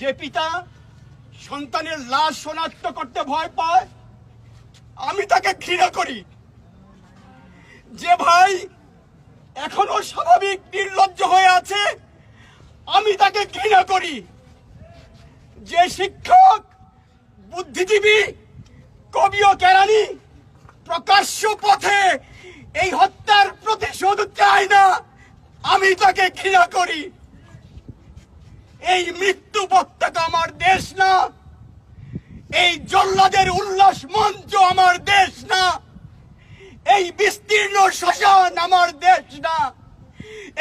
যে পিতা সন্তানের লাশ শনাক্ত করতে ভয় পায়, আমি তাকে ঘৃণা করি। যে ভাই এখনও স্বাভাবিক নির্লজ্জ হয়ে আছে, আমি তাকে ঘৃণা করি। যে শিক্ষক, বুদ্ধিজীবী, কবি ও কেরানি প্রকাশ্য পথে এই হত্যার প্রতিশোধ চায় না, আমি তাকে ঘৃণা করি। এই মৃত্যু পতাকা আমার দেশ না। এই জল্লাদের উল্লাস মঞ্চ আমার দেশ না। এই বিস্তীর্ণ শ্মশান আমার দেশ না।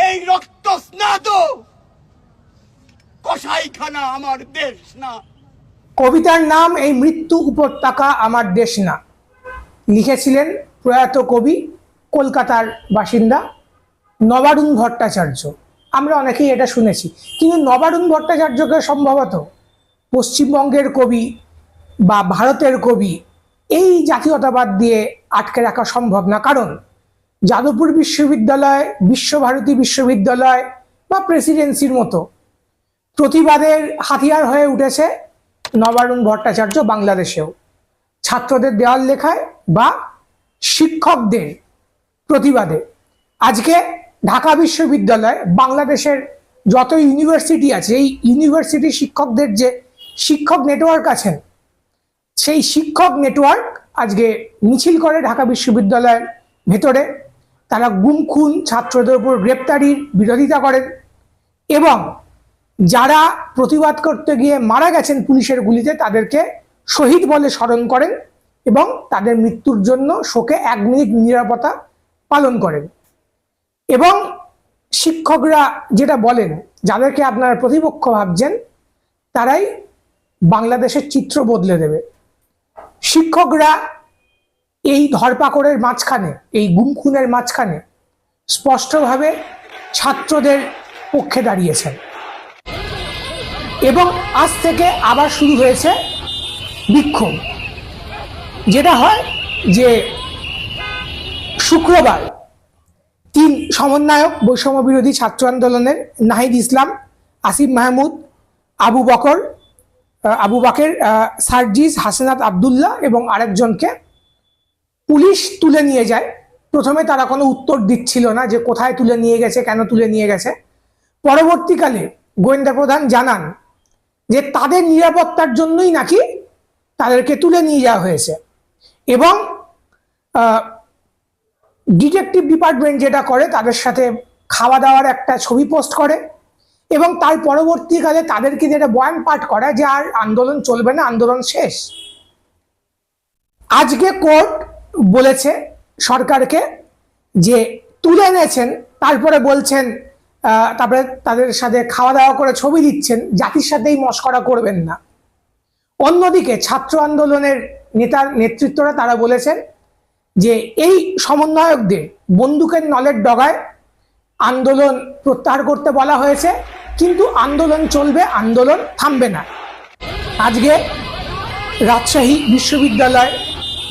এই রক্ত স্নাত কসাইখানা আমার দেশ না। কবিতার নাম এই মৃত্যু উপত্যকা আমার দেশ না। লিখেছিলেন প্রয়াত কবি কলকাতার বাসিন্দা নবারুণ ভট্টাচার্য। আমরা অনেকেই এটা শুনেছি। কিন্তু নবারুণ ভট্টাচার্যকে সম্ভবত পশ্চিমবঙ্গের কবি বা ভারতের কবি এই জাতীয়তাবাদ দিয়ে আটকে রাখা সম্ভব না। কারণ যাদবপুর বিশ্ববিদ্যালয়, বিশ্বভারতী বিশ্ববিদ্যালয় বা প্রেসিডেন্সির মতো প্রতিবাদের হাতিয়ার হয়ে উঠেছে নবারুণ ভট্টাচার্য বাংলাদেশেও। ছাত্রদের দেওয়াল লেখায় বা শিক্ষকদের প্রতিবাদে। আজকে ঢাকা বিশ্ববিদ্যালয়, বাংলাদেশের যত ইউনিভার্সিটি আছে, এই ইউনিভার্সিটি শিক্ষকদের যে শিক্ষক নেটওয়ার্ক আছেন সেই শিক্ষক নেটওয়ার্ক আজকে মিছিল করে ঢাকা বিশ্ববিদ্যালয়ের ভেতরে। তারা গুম খুন ছাত্রদের উপর গ্রেপ্তারির বিরোধিতা করেন এবং যারা প্রতিবাদ করতে গিয়ে মারা গেছেন পুলিশের গুলিতে, তাদেরকে শহীদ বলে স্মরণ করেন এবং তাদের মৃত্যুর জন্য শোকে এক মিনিট নিরাপত্তা পালন করেন। এবং শিক্ষকরা যেটা বলেন, যাদেরকে আপনারা প্রতিপক্ষ ভাবছেন, তারাই বাংলাদেশের চিত্র বদলে দেবে। শিক্ষকরা এই ধরপাকড়ের মাঝখানে, এই গুম খুনের মাঝখানে স্পষ্টভাবে ছাত্রদের পক্ষে দাঁড়িয়েছেন। এবং আজ থেকে আবার শুরু হয়েছে বিক্ষোভ, যেটা হয় যে শুক্রবার তিন সমন্বয়ক বৈষম্য বিরোধী ছাত্র আন্দোলনের নাহিদ ইসলাম, আসিফ মাহমুদ, আবু বকর আবু বাকের সার্জিস হাসনাত আবদুল্লাহ এবং আরেকজনকে পুলিশ তুলে নিয়ে যায়। প্রথমে তারা কোনো উত্তর দিচ্ছিল না যে কোথায় তুলে নিয়ে গেছে, কেন তুলে নিয়ে গেছে। পরবর্তীকালে গোয়েন্দা প্রধান জানান যে তাদের নিরাপত্তার জন্যই নাকি তাদেরকে তুলে নিয়ে যাওয়া হয়েছে। এবং ডিটেকটিভ ডিপার্টমেন্ট যেটা করে, তাদের সাথে খাওয়া দাওয়ার একটা ছবি পোস্ট করে এবং তার পরবর্তীকালে তাদেরকে যেটা বয়ান পাঠ করা যে আর আন্দোলন চলবে না, আন্দোলন শেষ। আজকে কোর্ট বলেছে সরকারকে যে তুলে এনেছেন, তারপরে বলছেন তারপরে তাদের সাথে খাওয়া দাওয়া করে ছবি দিচ্ছেন, জাতির সাথেই মস্করা করবেন না। অন্যদিকে ছাত্র আন্দোলনের নেতার নেতৃত্বরা তারা বলেছেন যে এই সমন্বয়কদের বন্দুকের নলের ডগায় আন্দোলন প্রত্যাহার করতে বলা হয়েছে, কিন্তু আন্দোলন চলবে, আন্দোলন থামবে না। আজকে রাজশাহী বিশ্ববিদ্যালয়,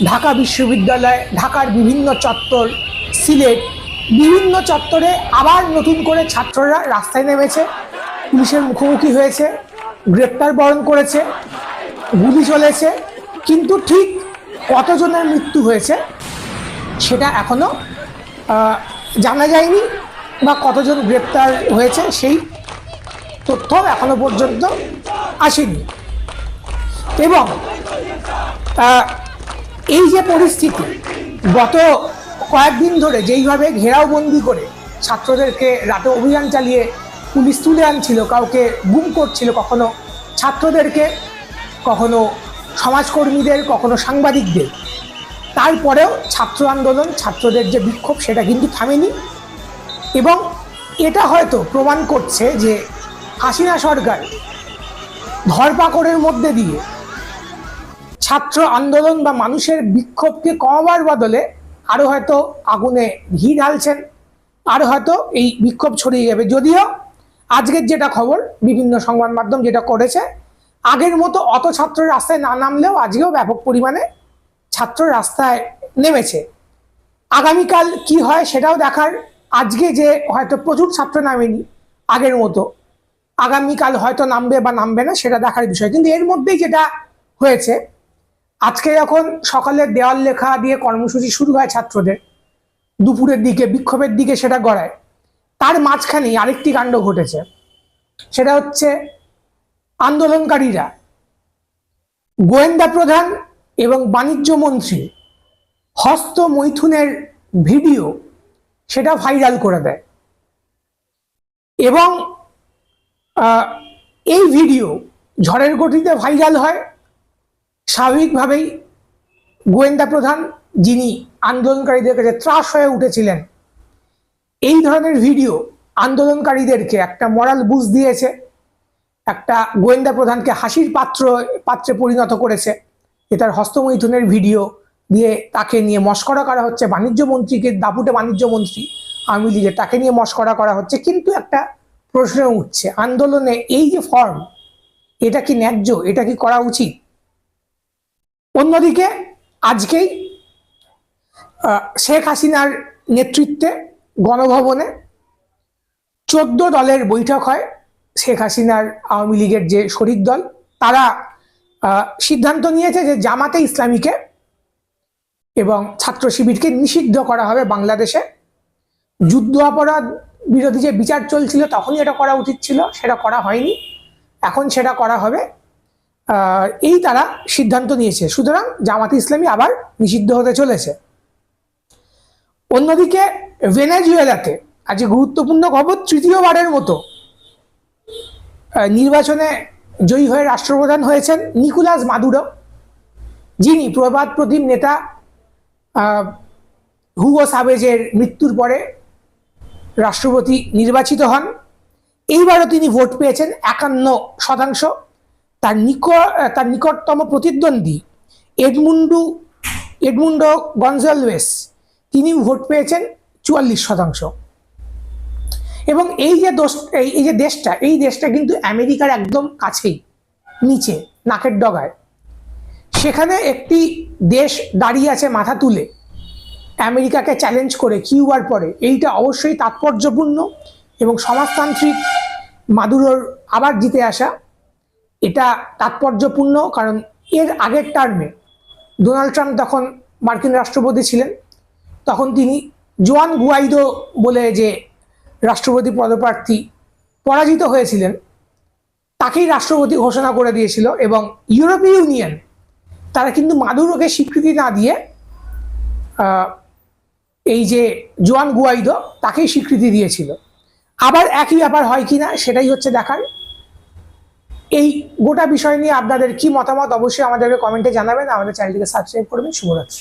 ঢাকা বিশ্ববিদ্যালয়, ঢাকার বিভিন্ন চত্বর, সিলেট, বিভিন্ন চত্বরে আবার নতুন করে ছাত্ররা রাস্তায় নেমেছে, পুলিশের মুখোমুখি হয়েছে, গ্রেপ্তার বরণ করেছে, গুলি চলেছে, কিন্তু ঠিক কতজনের মৃত্যু হয়েছে সেটা এখনও জানা যায়নি বা কতজন গ্রেপ্তার হয়েছে সেই তথ্য এখনও পর্যন্ত আসেনি। এবং এই যে পরিস্থিতি, গত কয়েকদিন ধরে যেইভাবে ঘেরাওবন্দি করে ছাত্রদেরকে রাতে অভিযান চালিয়ে পুলিশ তুলে আনছিল, কাউকে গুম করছিল কখনো ছাত্রদেরকে, কখনো সমাজকর্মীদের, কখনো সাংবাদিকদের তারপরেও ছাত্র আন্দোলন, ছাত্রদের যে বিক্ষোভ সেটা কিন্তু থামেনি। এবং এটা হয়তো প্রমাণ করছে যে হাসিনা সরকার ধরপাকড়ের মধ্যে দিয়ে ছাত্র আন্দোলন বা মানুষের বিক্ষোভকে কমাবার বদলে আরও হয়তো আগুনে ঘি ঢালছেন আরও হয়তো এই বিক্ষোভ ছড়িয়ে যাবে। যদিও আজকের যেটা খবর, বিভিন্ন সংবাদ মাধ্যম যেটা করেছে, আগের মতো অত ছাত্র রাস্তায় না নামলেও আজকেও ব্যাপক পরিমাণে ছাত্র রাস্তায় নেমেছে। আগামীকাল কি হয় সেটাও দেখার আজকে যে হয়তো প্রচুর ছাত্র নামেনি আগের মতো। আগামীকাল হয়তো নামবে বা নামবে না সেটা দেখার বিষয়। কিন্তু এর মধ্যেই যেটা হয়েছে, আজকে যখন সকালের দেওয়াল লেখা দিয়ে কর্মসূচি শুরু হয় ছাত্রদের, দুপুরের দিকে, বিক্ষোভের দিকে সেটা গড়ায়, তার মাঝখানেই আরেকটি কাণ্ড ঘটেছে। সেটা হচ্ছে আন্দোলনকারীরা, গোয়েন্দা প্রধান এবং বাণিজ্য মন্ত্রী হস্ত মৈথুনের ভিডিও সেটা ভাইরাল করে দেয়। এবং এই ভিডিও ঝড়ের গতিতে ভাইরাল হয়। স্বাভাবিকভাবেই গোয়েন্দা প্রধান যিনি আন্দোলনকারীদের কাছে ত্রাস হয়ে উঠেছিলেন, এই ধরনের ভিডিও আন্দোলনকারীদেরকে একটা মরাল বুঝ দিয়েছে। একটা গোয়েন্দা প্রধানকে হাসির পাত্র, পাত্রে পরিণত করেছে। যে তার হস্তমৈথুনের ভিডিও দিয়ে তাকে নিয়ে মস্করা করা হচ্ছে। বাণিজ্য মন্ত্রীকে দাপুটে বাণিজ্য মন্ত্রী আওয়ামী লীগের, তাকে নিয়ে মস্করা করা হচ্ছে। কিন্তু একটা প্রশ্ন উঠছে, আন্দোলনে এই যে ফর্ম এটা কি ন্যায্য? এটা কি করা উচিত? অন্যদিকে আজকেই শেখ হাসিনার নেতৃত্বে গণভবনে চোদ্দ দলের বৈঠক হয়। শেখ হাসিনার আওয়ামী লীগের যে শরিক দল, তারা সিদ্ধান্ত নিয়েছে যে জামাতে ইসলামীকে এবং ছাত্র শিবিরকে নিষিদ্ধ করা হবে বাংলাদেশে। যুদ্ধ অপরাধ বিরোধী যে বিচার চলছিল তখনই এটা করা উচিত ছিল, সেটা করা হয়নি। এখন সেটা করা হবে। এই তারা সিদ্ধান্ত নিয়েছে। সুতরাং জামাতে ইসলামী আবার নিষিদ্ধ হতে চলেছে। অন্যদিকে ভেনেজুয়েলাতে আজ গুরুত্বপূর্ণ খবর, তৃতীয়বারের মতো নির্বাচনে জয়ী হয়ে রাষ্ট্রপ্রধান হয়েছেন নিকোলাস মাদুরো, যিনি প্রবাদ প্রতিম নেতা হুগো সাবেজের মৃত্যুর পরে রাষ্ট্রপতি নির্বাচিত হন। এইবারও তিনি ভোট পেয়েছেন একান্ন শতাংশ। তার নিক তার নিকটতম প্রতিদ্বন্দ্বী এডমুন্ডু, এডমুন্ডো গনজালভেস তিনি ভোট পেয়েছেন চুয়াল্লিশ শতাংশ। এবং এই যে দোষ, এই যে দেশটা, এই দেশটা কিন্তু আমেরিকার একদম কাছেই, নিচে, নাকের ডগায়। সেখানে একটি দেশ দাঁড়িয়ে আছে মাথা তুলে, আমেরিকাকে চ্যালেঞ্জ করে, কিউবার পরে। এইটা অবশ্যই তাৎপর্যপূর্ণ এবং সমাজতান্ত্রিক মাদুরোর আবার জিতে আসা, এটা তাৎপর্যপূর্ণ কারণ এর আগের টার্মে ডোনাল্ড ট্রাম্প তখন মার্কিন রাষ্ট্রপতি ছিলেন, তখন তিনি জোয়ান গুয়াইদো বলে যে রাষ্ট্রপতি পদপ্রার্থী পরাজিত হয়েছিলেন, তাকেই রাষ্ট্রপতি ঘোষণা করে দিয়েছিল এবং ইউরোপীয় ইউনিয়ন তারা কিন্তু মাদুরোকে স্বীকৃতি না দিয়ে এই যে জোয়ান গুয়াইদো তাকেই স্বীকৃতি দিয়েছিল। আবার একই ব্যাপার হয় কিনা সেটাই হচ্ছে দেখার। এই গোটা বিষয় নিয়ে আপনাদের কি মতামত অবশ্যই আমাদেরকে কমেন্টে জানাবেন। আমাদের চ্যানেলটিকে সাবস্ক্রাইব করবেন। শুভরাত্রি।